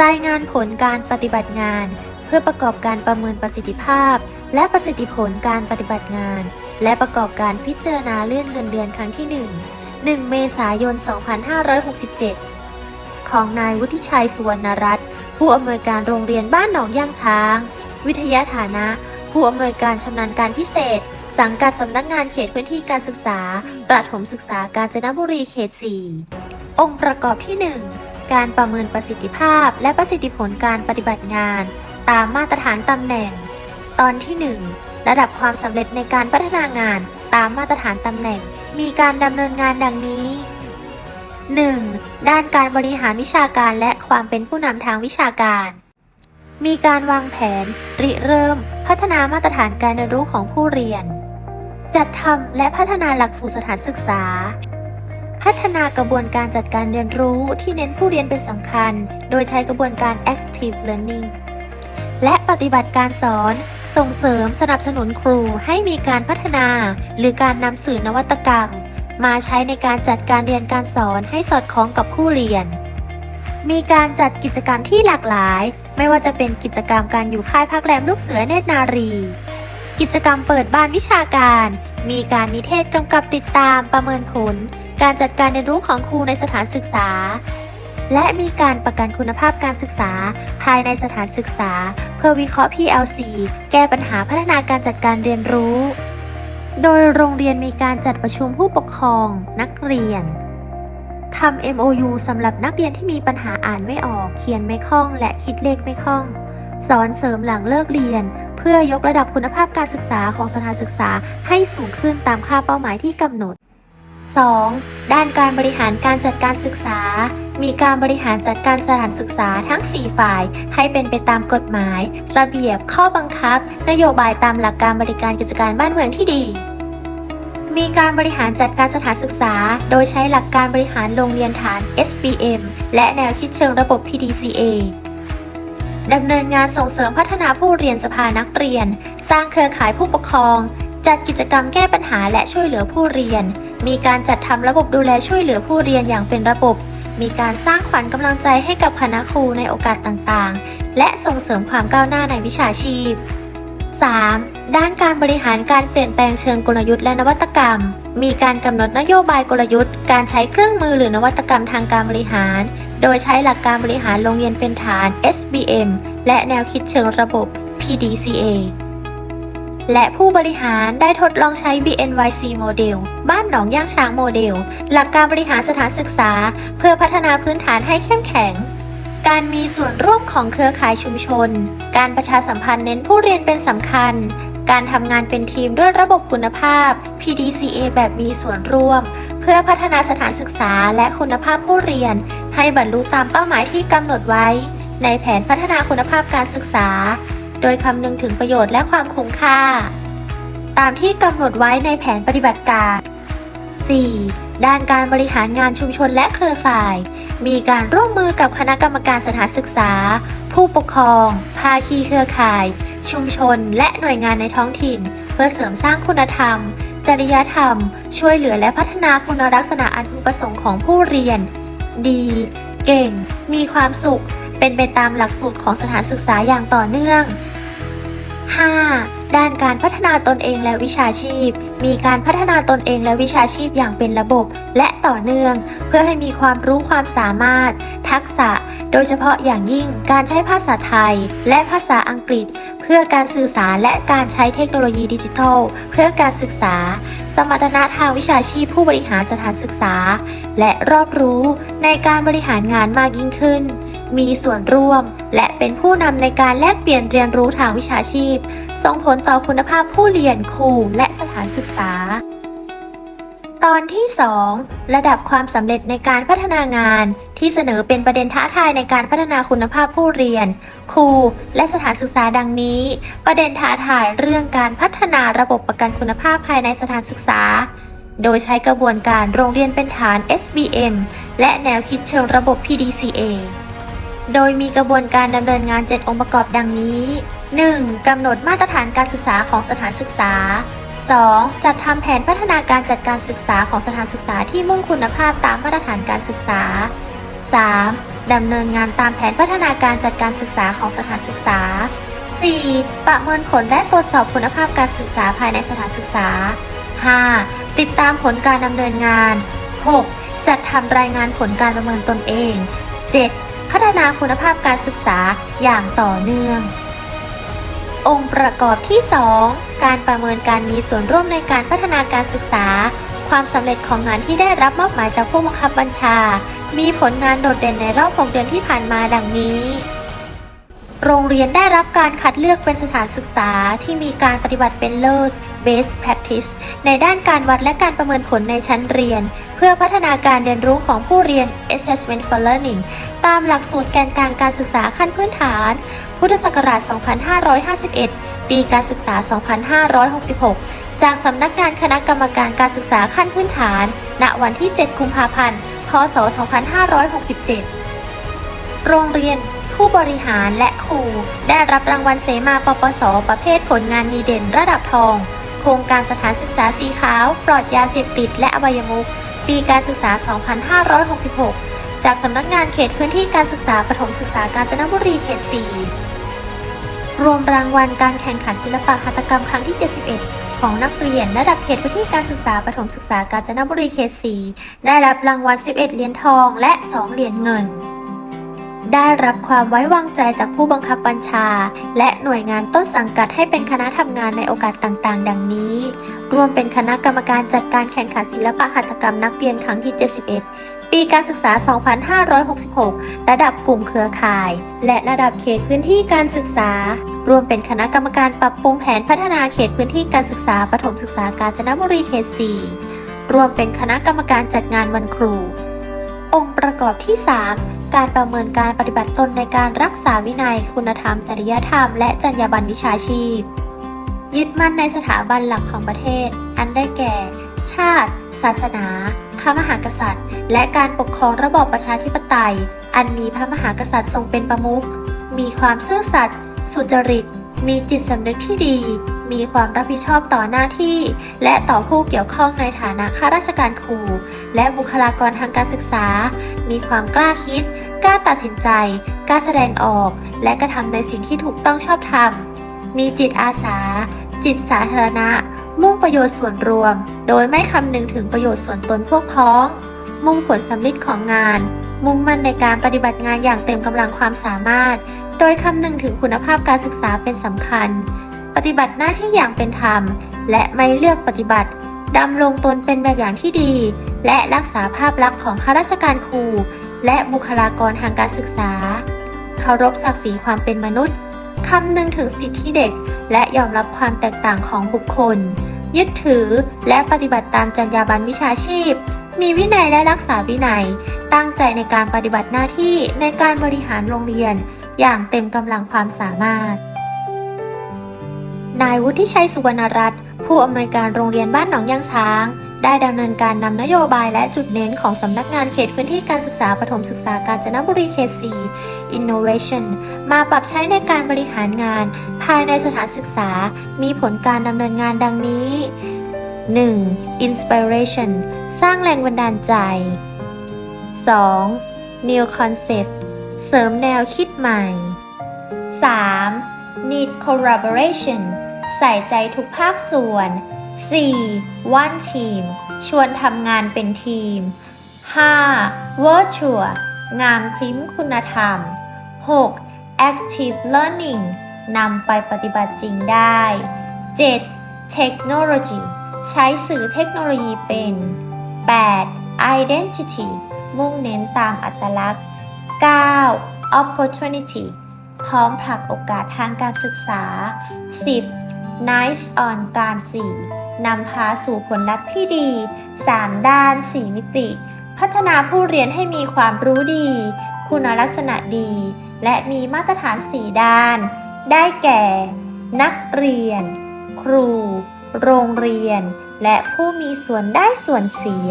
รายงานผลการปฏิบัติงาน เพื่อประกอบการประเมินประสิทธิภาพ และประสิทธิผลการปฏิบัติงาน และประกอบการพิจารณาเลื่อนเงินเดือนครั้งที่ 1 1 เมษายน 2567 ของนายวุฒิชัยสุวรรณรัตน์ผู้อำนวยการโรงเรียนบ้านหนองย่างช้าง วิทยาฐานะ ผู้อำนวยการชำนาญการพิเศษ สังกัดสำนักงานเขตพื้นที่การศึกษา ประถมศึกษากาญจนบุรีเขต 4 องค์ประกอบที่ 1 การประเมินประสิทธิภาพ และประสิทธิผลการปฏิบัติงาน ตามมาตรฐานตำแหน่ง ตอนที่ 1 ระดับความสำเร็จในการพัฒนางาน ตามมาตรฐานตำแหน่ง มีการดำเนินงานดังนี้ 1. ด้านการบริหารวิชาการและความเป็นผู้นำทางวิชาการ มีการวางแผน ริเริ่ม พัฒนามาตรฐานการเรียนรู้ของผู้เรียน จัดทำและพัฒนาหลักสูตรสถานศึกษา พัฒนากระบวนการจัดการเรียนรู้ที่เน้นผู้เรียนเป็นสำคัญ โดยใช้กระบวนการ active learning และปฏิบัติการสอนส่งเสริมสนับสนุนครูให้มีการพัฒนา หรือการนำสื่อนวัตกรรม มาใช้ในการจัดการเรียนการสอนให้สอดคล้องกับผู้เรียน มีการจัดกิจกรรมที่หลากหลาย ไม่ว่าจะเป็นกิจกรรมการอยู่ค่ายพักแรมลูกเสือเนตรนารี กิจกรรมเปิดบ้านวิชาการ มีการนิเทศกำกับติดตามประเมินผล การจัดการเรียนรู้ของครูในสถานศึกษา และมีการประกันคุณภาพการศึกษา ภายในสถานศึกษา เพื่อวิเคราะห์ PLC แก้ปัญหาพัฒนาการจัดการเรียนรู้ โดยโรงเรียนมีการจัดประชุมผู้ปกครอง นักเรียนทำ MOU สำหรับนักเรียนที่มีปัญหาอ่านไม่ออก เขียนไม่คล่อง และคิดเลขไม่คล่อง สอนเสริมหลังเลิกเรียน เพื่อยกระดับคุณภาพการศึกษาของสถานศึกษาให้สูงขึ้นตามค่าเป้าหมายที่กำหนด 2. ด้านการบริหารการจัดการศึกษา มีการบริหารจัดการสถานศึกษาทั้ง 4 ฝ่าย ให้เป็นไปตามกฎหมาย ระเบียบ ข้อบังคับ นโยบายตามหลักการบริการกิจการบ้านเมืองที่ดี มีการบริหารจัดการสถานศึกษา โดยใช้หลักการบริหารโรงเรียนฐาน SBM และแนวคิดเชิงระบบ PDCA ดำเนินงานส่งเสริมพัฒนาผู้เรียนสภานักเรียน สร้างเครือข่ายผู้ปกครอง จัดกิจกรรมแก้ปัญหาและช่วยเหลือผู้เรียน มีการจัดทำระบบดูแลช่วยเหลือผู้เรียนอย่างเป็นระบบ มีการสร้างขวัญกำลังใจให้กับคณะครูในโอกาสต่างๆ และส่งเสริมความก้าวหน้าในวิชาชีพ 3. ด้านการบริหารการเปลี่ยนแปลงเชิงกลยุทธ์และนวัตกรรม มีการกำหนดนโยบายกลยุทธ์ การใช้เครื่องมือหรือนวัตกรรมทางการบริหาร โดยใช้หลักการบริหารโรงเรียนเป็นฐาน SBM และแนวคิดเชิงระบบ PDCA และผู้บริหารได้ทดลองใช้ BNYC โมเดล บ้านหนองย่างช้างโมเดล หลักการบริหารสถานศึกษา เพื่อพัฒนาพื้นฐานให้เข้มแข็ง การมีส่วนร่วมของเครือข่ายชุมชน การประชาสัมพันธ์เน้นผู้เรียนเป็นสำคัญ การทำงานเป็นทีมด้วยระบบคุณภาพ PDCA แบบมีส่วนร่วม เพื่อพัฒนาสถานศึกษาและคุณภาพผู้เรียน ให้บรรลุตามเป้าหมายที่กำหนดไว้ ในแผนพัฒนาคุณภาพการศึกษา โดยคำนึงถึงประโยชน์และความคุ้มค่า ตามที่กำหนดไว้ในแผนปฏิบัติการ 4. ด้านการบริหารงานชุมชนและเครือข่าย มีการร่วมมือกับคณะกรรมการสถานศึกษา ผู้ปกครอง ภาคีเครือข่าย ชุมชน และหน่วยงานในท้องถิ่น เพื่อเสริมสร้างคุณธรรม จริยธรรม ช่วยเหลือและพัฒนาคุณลักษณะอันพึงประสงค์ของผู้เรียน ดี เก่ง มีความสุข เป็นไปตามหลักสูตรของสถานศึกษาอย่างต่อเนื่อง 5. ด้านการพัฒนาตนเองและวิชาชีพ มีการพัฒนาตนเองและวิชาชีพอย่างเป็นระบบ และต่อเนื่อง เพื่อให้มีความรู้ความสามารถ ทักษะ โดยเฉพาะอย่างยิ่งการใช้ภาษาไทย และภาษาอังกฤษ เพื่อการสื่อสารและการใช้เทคโนโลยีดิจิทัล เพื่อการศึกษา สมรรถนะทางวิชาชีพผู้บริหารสถานศึกษา และรอบรู้ในการบริหารงานมากยิ่งขึ้น มีส่วนร่วม และเป็นผู้นำในการแลกเปลี่ยนเรียนรู้ทางวิชาชีพ ส่งผลต่อคุณภาพผู้เรียนครูและสถานศึกษา ตอนที่ 2 ระดับความสำเร็จในการพัฒนางาน ที่เสนอเป็นประเด็นท้าทายในการพัฒนาคุณภาพผู้เรียน ครู และสถานศึกษาดังนี้ ประเด็นท้าทายเรื่องการพัฒนาระบบประกันคุณภาพภายในสถานศึกษาโดยใช้กระบวนการโรงเรียนเป็นฐาน SBM และแนวคิดเชิงระบบ PDCA โดยมีกระบวนการดำเนินงาน 7 องค์ประกอบดังนี้ 1. กำหนดมาตรฐานการศึกษาของสถานศึกษา 2. จัดทำแผนพัฒนาการจัดการศึกษาของสถานศึกษาที่มุ่งคุณภาพตามมาตรฐานการศึกษา 3. ดำเนินงานตามแผนพัฒนาการจัดการศึกษาของสถานศึกษา 4. ประเมินผลและตรวจสอบคุณภาพการศึกษาภายในสถานศึกษา 5. ติดตามผลการดำเนินงาน 6. จัดทำรายงานผลการประเมินตนเอง 7. พัฒนาคุณภาพการศึกษาอย่างต่อเนื่อง องค์ประกอบที่ 2 การประเมินการมีส่วนร่วมในการพัฒนาการศึกษา ความสำเร็จของงานที่ได้รับมอบหมายจากผู้บังคับบัญชา มีผลงานโดดเด่นในรอบ 6 เดือนที่ผ่านมาดังนี้ โรงเรียนได้รับการคัดเลือกเป็นสถานศึกษาที่มีการปฏิบัติเป็นเลิศ Best Practice ในด้านการวัดและการประเมินผลในชั้นเรียน เพื่อพัฒนาการเรียนรู้ของผู้เรียน Assessment for Learning ตามหลักสูตรแกนกลางการศึกษาขั้นพื้นฐาน พุทธศักราช 2551 ปีการศึกษา 2566 จากสำนักงานคณะกรรมการการศึกษาขั้นพื้นฐาน ณ วันที่ 7 กุมภาพันธ์ พศ 2567 โรงเรียน ผู้บริหารและครู ได้รับรางวัลเสมาปปส ประเภทผลงานดีเด่นระดับทอง โครงการสถานศึกษาสีขาว ปลอดยาเสพติดและอบายมุขปีการศึกษา 2566 จากสำนักงานเขตพื้นที่การศึกษาประถมศึกษากาญจนบุรีเขต 4 รวมรางวัลการแข่งขันศิลปะหัตถกรรมครั้งที่ 71ของนักเรียนระดับเขตพื้นที่การศึกษาประถมศึกษากาญจนบุรีเขต 4 ได้รับรางวัล 11 เหรียญทองและ 2 เหรียญเงิน ได้รับความไว้วางใจจากผู้บังคับบัญชา และหน่วยงานต้นสังกัดให้เป็นคณะทำงานในโอกาสต่างๆ ดังนี้ รวมเป็นคณะกรรมการจัดการแข่งขันศิลปะหัตถกรรมนักเรียนครั้งที่ 71 ปีการศึกษา 2566 ระดับกลุ่มเครือข่าย และระดับเขตพื้นที่การศึกษา รวมเป็นคณะกรรมการปรับปรุงแผนพัฒนาเขตพื้นที่การศึกษาประถมศึกษากาญจนบุรีเขต 4 รวมเป็นคณะกรรมการจัดงานวันครู องค์ประกอบที่ 3 การประเมินการปฏิบัติตนในการรักษาวินัย คุณธรรม จริยธรรม และจรรยาบรรณวิชาชีพ ยึดมั่นในสถาบันหลักของประเทศ อันได้แก่ ชาติ ศาสนา พระมหากษัตริย์ และการปกครองระบอบประชาธิปไตย อันมีพระมหากษัตริย์ทรงเป็นประมุขมีความซื่อสัตย์สุจริต มีจิตสำนึกที่ดี มีความรับผิดชอบต่อหน้าที่ และต่อผู้เกี่ยวข้องในฐานะข้าราชการครู และบุคลากรทางการศึกษา มีความกล้าคิด กล้าตัดสินใจ กล้าแสดงออก และกระทำในสิ่งที่ถูกต้องชอบธรรม มีจิตอาสา จิตสาธารณะ มุ่งประโยชน์ส่วนรวม โดยไม่คำนึงถึงประโยชน์ส่วนตนพวกพ้อง มุ่งผลสำลิดของงาน มุ่งมั่นในการปฏิบัติงานอย่างเต็มกำลังความสามารถ โดยคำนึงถึงคุณภาพการศึกษาเป็นสำคัญ ปฏิบัติหน้าที่อย่างเป็นธรรม และไม่เลือกปฏิบัติดำรงตนเป็นแบบอย่างที่ดี และรักษาภาพลักษณ์ของข้าราชการครู และบุคลากรทางการศึกษา เคารพศักดิ์ศรีความเป็นมนุษย์คำนึงถึงสิทธิเด็ก และยอมรับความแตกต่างของบุคคล ยึดถือและปฏิบัติตามจรรยาบรรณวิชาชีพ มีวินัยและรักษาวินัย ตั้งใจในการปฏิบัติหน้าที่ในการบริหารโรงเรียน อย่างเต็มกำลังความสามารถ นายวุฒิชัยสุวรรณรัตน์ผู้อำนวยการโรงเรียนบ้านหนองยางช้าง ได้ดำเนินการนำนโยบายและจุดเน้นของสำนักงานเขตพื้นที่การศึกษาประถมศึกษากาญจนบุรีเขต 4 Innovation มาปรับใช้ในการบริหารงาน ภายในสถานศึกษา มีผลการดำเนินงานดังนี้ 1. Inspiration สร้างแรงบันดาลใจ 2. New Concept เสริมแนวคิดใหม่ 3. Need Collaboration ใส่ใจทุกภาคส่วน 4. One Team ชวนทำงานเป็นทีม 5. Virtual งามพริ้มคุณธรรม 6. Active Learning นำไปปฏิบัติจริงได้ 7. Technology ใช้สื่อเทคโนโลยีเป็น 8. Identity มุ่งเน้นตามอัตลักษณ์ 9. Opportunity พร้อมผลักโอกาสทางการศึกษา 10. Nice on การ4 นำพาสู่ผลลัพธ์ที่ดี 3 ด้าน 4 มิติ พัฒนาผู้เรียนให้มีความรู้ดี คุณลักษณะดี และมีมาตรฐาน 4 ด้าน ได้แก่ นักเรียน ครู โรงเรียน และผู้มีส่วนได้ส่วนเสีย